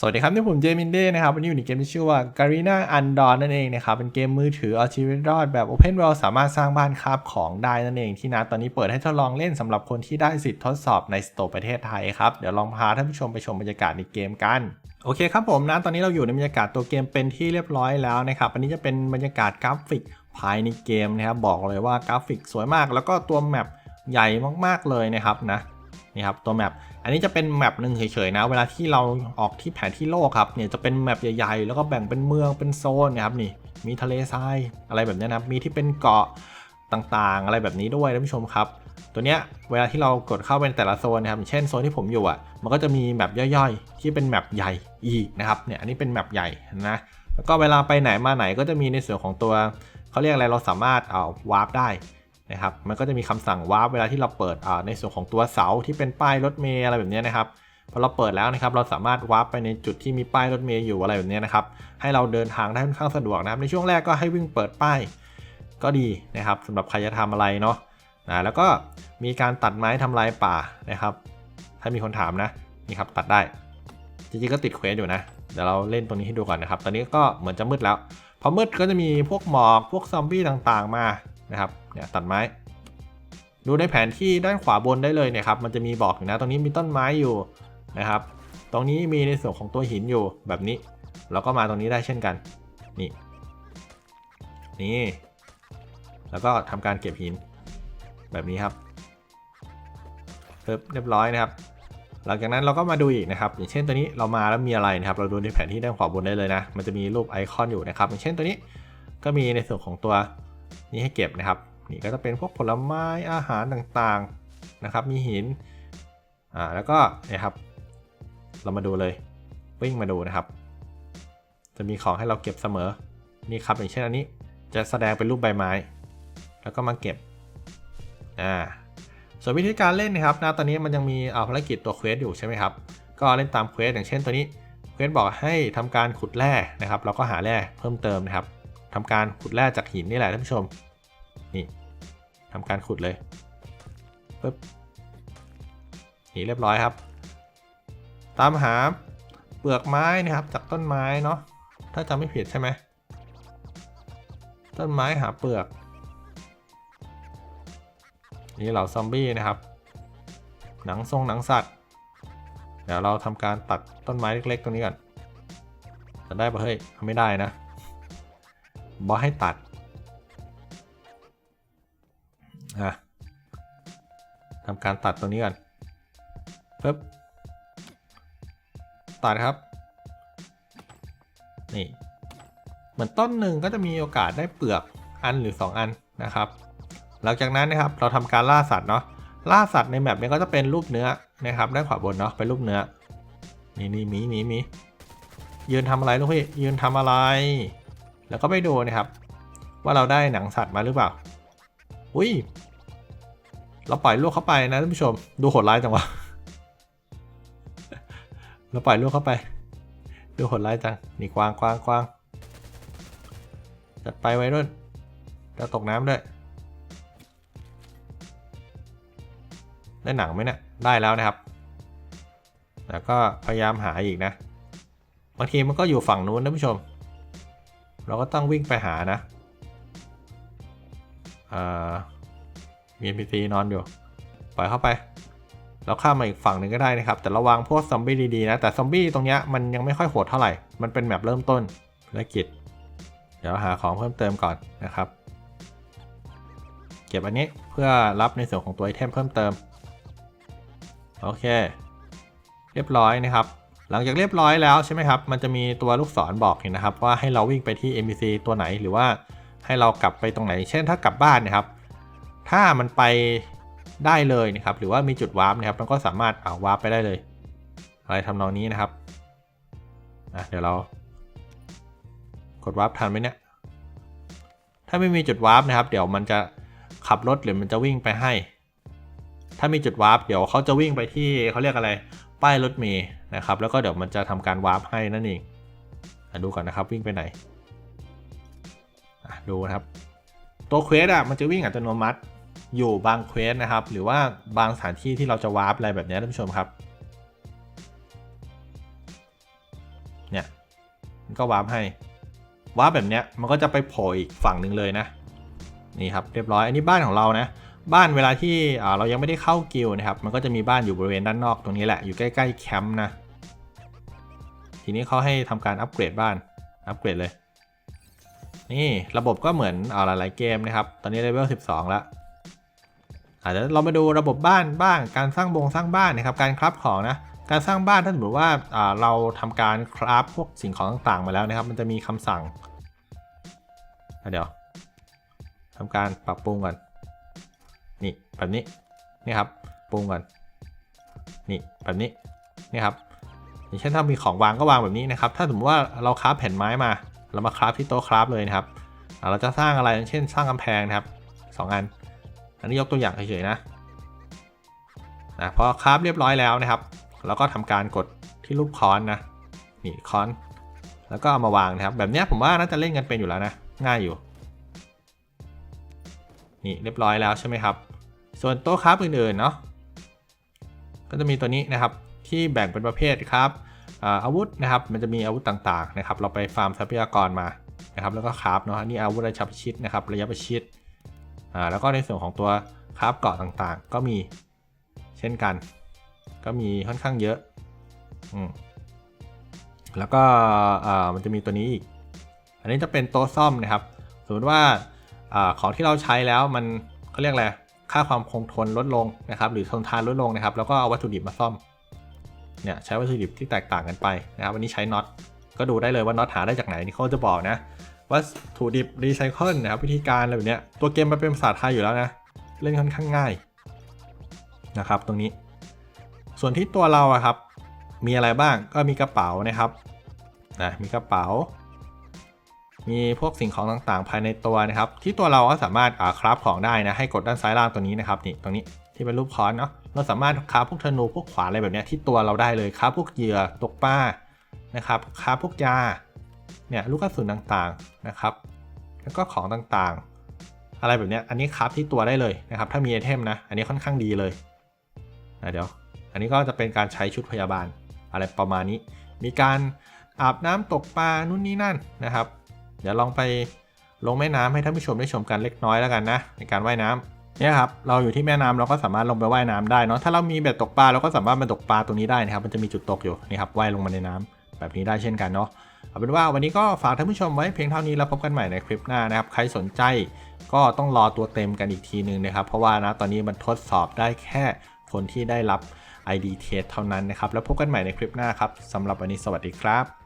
สวัสดีครับนี่ผมเจมินเด้นะครับวันนี้อยู่ในเกมที่ชื่อว่า Garena Undon นั่นเองนะครับเป็นเกมมือถือเอาชีวิตรอดแบบ Open World สามารถสร้างบ้านคาบของได้นั่นเองที่นะตอนนี้เปิดให้ทดลองเล่นสำหรับคนที่ได้สิทธิ์ทดสอบในสโตร์ประเทศไทยครับ เดี๋ยวลองพาท่านผู้ชมไปชมบรรยากาศในเกมกันโอเคครับผมนะตอนนี้เราอยู่ในบรรยากาศตัวเกมเป็นที่เรียบร้อยแล้วนะครับอันนี้จะเป็นบรรยากาศกราฟิกภายในเกมนะครับบอกเลยว่ากราฟิกสวยมาก แล้วก็ตัวแมปใหญ่มากๆเลยนะครับนะ นี่ครับตัวแมปอันนี้จะเป็นแมปหนึ่งเฉยๆนะ เวลาที่เราออกที่แผนที่โลกครับเนี่ยจะเป็นแมปใหญ่ๆ แล้วก็แบ่งเป็นเมืองเป็นโซนนะครับนี่มีทะเลทรายอะไรแบบนี้นะครับมีที่เป็นเกาะต่างๆ อะไรแบบนี้ด้วยท่านผู้ชมครับ ตัวเนี้ยเวลาที่เรากดเข้าไปในแต่ละโซนนะครับเช่นโซนที่ผมอยู่อะมันก็จะมีแมปย่อยๆ ที่เป็นแมปใหญ่อีกนะครับเนี่ยอันนี้เป็นแมปใหญ่นะแล้วก็เวลาไปไหนมาไหนก็จะมีในส่วนของตัวเขาเรียกอะไรเราสามารถเอาวาร์ปได้ นะครับ มันก็จะมีคำสั่งวาร์ปเวลาที่เราเปิดในส่วนของตัวเสาที่เป็นป้ายรถเมล์อะไรแบบนี้นะครับพอเราเปิดแล้วนะครับ เราสามารถวาร์ปไปในจุดที่มีป้ายรถเมล์อยู่อะไรแบบนี้นะครับ ให้เราเดินทางได้ค่อนข้างสะดวกนะครับ ในช่วงแรกก็ให้วิ่งเปิดป้าย ก็ดีนะครับสำหรับใครจะทำอะไรเนาะนะแล้วก็มีการตัดไม้ทำลายป่านะครับ ถ้ามีคนถามนะนี่ครับตัดได้จริงๆก็ติดเควสอยู่นะเดี๋ยวเราเล่นตรงนี้ให้ดูก่อนนะครับ ตอนนี้ก็เหมือนจะมืดแล้ว พอมืดก็จะมีพวกหมอกพวกซอมบี้ต่างๆมา นะครับเนี่ยตัดไม้ ดูในแผนที่ด้านขวาบนได้เลยเนี่ยครับมันจะมีบอกอยู่นะตรงนี้มีต้นไม้อยู่นะครับ ตรงนี้มีในส่วนของตัวหินอยู่แบบนี้ เราก็มาตรงนี้ได้เช่นกันนี่นี่แล้วก็ทำการเก็บหินแบบนี้ครับเรียบร้อยนะครับ หลังจากนั้นเราก็มาดูอีกนะครับ อย่างเช่นตัวนี้เรามาแล้วมีอะไรนะครับ เราดูในแผนที่ด้านขวาบนได้เลยนะ มันจะมีรูปไอคอนอยู่นะครับ อย่างเช่นตัวนี้ก็มีในส่วนของตัว นี้ให้เก็บนะครับ นี่ก็จะเป็นพวกผลไม้อาหารต่างๆนะครับ มีหิน อ่า แล้วก็นี่ยครับ เรามาดูเลย วิ่งมาดูนะครับ จะมีของให้เราเก็บเสมอ นี่ครับ อย่างเช่นอันนี้ จะแสดงเป็นรูปใบไม้ แล้วก็มาเก็บ อ่า ส่วนวิธีการเล่นนะครับนะตอนนี้มันยังมีเอาภารกิจตัวเควสอยู่ใช่ไหมครับ ก็เล่นตามเควสอย่างเช่นตัวนี้ เควสบอกให้ทำการขุดแร่นะครับ เราก็หาแร่เพิ่มเติมนะครับ ทำการขุดแร่จากหินนี่แหละท่านผู้ชม นี่ทำการขุดเลยปึ๊บนี่เรียบร้อยครับ ตามหาเปลือกไม้นะครับจากต้นไม้เนาะถ้าจำไม่ผิดใช่ไหมต้นไม้หาเปลือก นี่เหล่าซอมบี้นะครับ หนังทรงหนังสัตว์ เดี๋ยวเราทำการตัดต้นไม้เล็กๆตรงนี้ก่อนจะได้ปะเฮ้ยไม่ได้นะ บอให้ตัดอะทำการตัดตัวนี้ก่อนปึ๊บตัดครับ นี่ เหมือนต้นหนึ่งก็จะมีโอกาสได้เปลือกอันหรือ 2 อันนะครับ หลังจากนั้นนะครับเราทำการล่าสัตว์เนาะ ล่าสัตว์ในแมปนี้ก็จะเป็นรูปเนื้อนะครับด้านขวาบนเนาะเป็นรูปเนื้อ นี่นี่มีมีมียืนทำอะไรลูกพี่ยืนทำอะไร แล้วก็ไปดูนะครับ ว่าเราได้หนังสัตว์มาหรือเปล่า อุ้ย เราปล่อยลูกเข้าไปนะท่านผู้ชม ดูโหดร้ายจังวะ เราปล่อยลูกเข้าไป ดูโหดร้ายจัง นี่กวางกวางกวางจัดไปไว้รุ่นจะตกน้ำด้วย ได้หนังไหมเนะี่ย ได้แล้วนะครับ แล้วก็พยายามหาอีกนะ บางทีมันก็อยู่ฝั่งนู้นนะผู้ชม เราก็ต้องวิ่งไปหานะมี NPC นอนอยู่ ปล่อยเข้าไปเราข้ามมาอีกฝั่งหนึ่งก็ได้นะครับ แต่ระวังพวกซอมบี้ดีๆนะ แต่ซอมบี้ตรงเนี้ยมันยังไม่ค่อยโหดเท่าไหร่ มันเป็นแบบเริ่มต้นภารกิจ เดี๋ยวหาของเพิ่มเติมก่อนนะครับ เก็บอันนี้เพื่อรับในส่วนของตัวไอเทมเพิ่มเติม โอเค เรียบร้อยนะครับ หลังจากเรียบร้อยแล้วใช่ไหมครับ มันจะมีตัวลูกศรบอกเห็นนะครับ ว่าให้เราวิ่งไปที่ NPC ตัวไหนหรือว่าให้เรากลับไปตรงไหน เช่นถ้ากลับบ้านนะครับ ถ้ามันไปได้เลยนะครับ หรือว่ามีจุดวาร์ปนะครับ มันก็สามารถเอาวาร์ปไปได้เลย อะไรทำนองนี้นะครับอะเดี๋ยวเรา กดวาร์ปทันไหมเนี่ย ถ้าไม่มีจุดวาร์ปนะครับ เดี๋ยวมันจะขับรถหรือมันจะวิ่งไปให้ ถ้ามีจุดวาร์ปเดี๋ยวเขาจะวิ่งไปที่เขาเรียกอะไร ป้ายรถเมย์ นะครับ แล้วก็เดี๋ยวมันจะทำการวาร์ปให้นั่นเองดูก่อนนะครับวิ่งไปไหนดูนะครับ ตัวเควสอะมันจะวิ่งอัตโนมัติอยู่บางเควสนะครับ หรือว่าบางสถานที่ที่เราจะวาร์ปอะไรแบบนี้ท่านผู้ชมครับเนี่ยมันก็วาร์ปให้วาร์ปแบบเนี้ยมันก็จะไปโผล่อีกฝั่งหนึ่งเลยนะนี่ครับเรียบร้อยอันนี้บ้านของเรานะ บ้านเวลาที่เรายังไม่ได้เข้ากิลนะครับ มันก็จะมีบ้านอยู่บริเวณด้านนอกตรงนี้แหละ อยู่ใกล้ๆแคมป์นะ ทีนี้เขาให้ทำการอัปเกรดบ้าน อัปเกรดเลย นี่ระบบก็เหมือนอหลายๆเกมนะครับ ตอนนี้เลเวล 12 แล้วอาจจะเดี๋ยวเรามาดูระบบบ้านบ้าง การสร้างบงสร้างบ้านนะครับ การคราฟของนะ การสร้างบ้านถ้าสมมติว่าาเราทำการคราฟพวกสิ่งของต่างๆ มาแล้วนะครับ มันจะมีคำสั่ง เดี๋ยวทำการปรับปรุงก่อน นี่แบบนี้นี่ครับปรุงก่อนนี่แบบนี้นี่ครับอย่างเช่นถ้ามีของวางก็วางแบบนี้นะครับ ถ้าสมมติว่าเราคราฟแผ่นไม้มา เรามาคราฟที่โต๊ะคราฟเลยนะครับอ่าเราจะสร้างอะไรอย่างเช่น สร้างกำแพงนะครับสองอัน อันนี้ยกตัวอย่างเฉยๆนะนะพอคราฟเรียบร้อยแล้วนะครับ เราก็ทำการกดที่รูปค้อนนะนี่ค้อน แล้วก็เอามาวางนะครับ แบบนี้ผมว่าน่าจะเล่นกันเป็นอยู่แล้วนะ ง่ายอยู่ นี่เรียบร้อยแล้วใช่ไหมครับ ส่วนโต๊ะคราฟอื่นๆเนาะก็จะมีตัวนี้นะครับที่แบ่งเป็นประเภทครับอาวุธนะครับมันจะมีอาวุธต่างๆนะครับเราไปฟาร์มทรัพยากรมานะครับแล้วก็คราฟเนาะนี่อาวุธระยะประชิดนะครับระยะประชิดอ่าแล้วก็ในส่วนของตัวคราฟเกาะต่างๆ ก็มีเช่นกัน ก็มีค่อนข้างเยอะอืมแล้วก็อ่ามันจะมีตัวนี้อีก อันนี้จะเป็นโต๊ะซ่อมนะครับ สมมติว่าอาของที่เราใช้แล้วมันเขาเรียกอะไร ค่าความคงทนลดลงนะครับหรือทนทานลดลงนะครับ แล้วก็เอาวัตถุดิบมาซ่อมเนี่ยใช้วัตถุดิบที่แตกต่างกันไปนะครับวันนี้ใช้น็อตก็ดูได้เลยว่าน็อตหาได้จากไหนนี่เขาจะบอกนะวัตถุดิบรีไซเคิลนะครับวิธีการอะไรแบบเนี้ยตัวเกมมันเป็นภาษาไทยอยู่แล้วนะเล่นค่อนข้างง่ายนะครับตรงนี้ ส่วนที่ตัวเราอะครับ มีอะไรบ้างก็มีกระเป๋านะครับนะมีกระเป๋า มีพวกสิ่งของต่างๆ ภายในตัวนะครับ ที่ตัวเราก็สามารถคราฟของได้นะ ให้กดด้านซ้ายล่างตัวนี้นะครับ นี่ตรงนี้ที่เป็นรูปค้อนเนาะ เราสามารถคราฟพวกธนูพวกขวานอะไรแบบนี้ที่ตัวเราได้เลยคราฟพวกเหยื่อตกปลา นะครับคราฟพวกยา เนี่ยลูกกระสุนต่างๆนะครับ แล้วก็ของต่างๆ อะไรแบบนี้อันนี้คราฟที่ตัวได้เลยนะครับ ถ้ามีไอเทมนะ อันนี้ค่อนข้างดีเลยนะเดี๋ยว อันนี้ก็จะเป็นการใช้ชุดพยาบาลอะไรประมาณนี้ มีการอาบน้ำตกปลานู่นนี่นั่นนะครับ เดี๋ยวลองไปลงแม่น้ำให้ท่านผู้ชมได้ชมกันเล็กน้อยแล้วกันนะในการว่ายน้ำเนี่ยครับเราอยู่ที่แม่น้ำเราก็สามารถลงไปว่ายน้ำได้เนาะถ้าเรามีเบ็ดตกปลาเราก็สามารถมาตกปลาตรงนี้ได้นะครับมันจะมีจุดตกอยู่นี่ครับว่ายลงมาในน้ำแบบนี้ได้เช่นกันเนาะเอาเป็นว่าวันนี้ก็ฝากท่านผู้ชมไว้เพียงเท่านี้แล้วพบกันใหม่ในคลิปหน้านะครับใครสนใจก็ต้องรอตัวเต็มกันอีกทีนึงนะครับเพราะว่านะตอนนี้มันทดสอบได้แค่คนที่ได้รับ ID test เท่านั้นนะครับแล้วพบกันใหม่ในคลิปหน้าครับสำหรับวันนี้สวัสดีครับ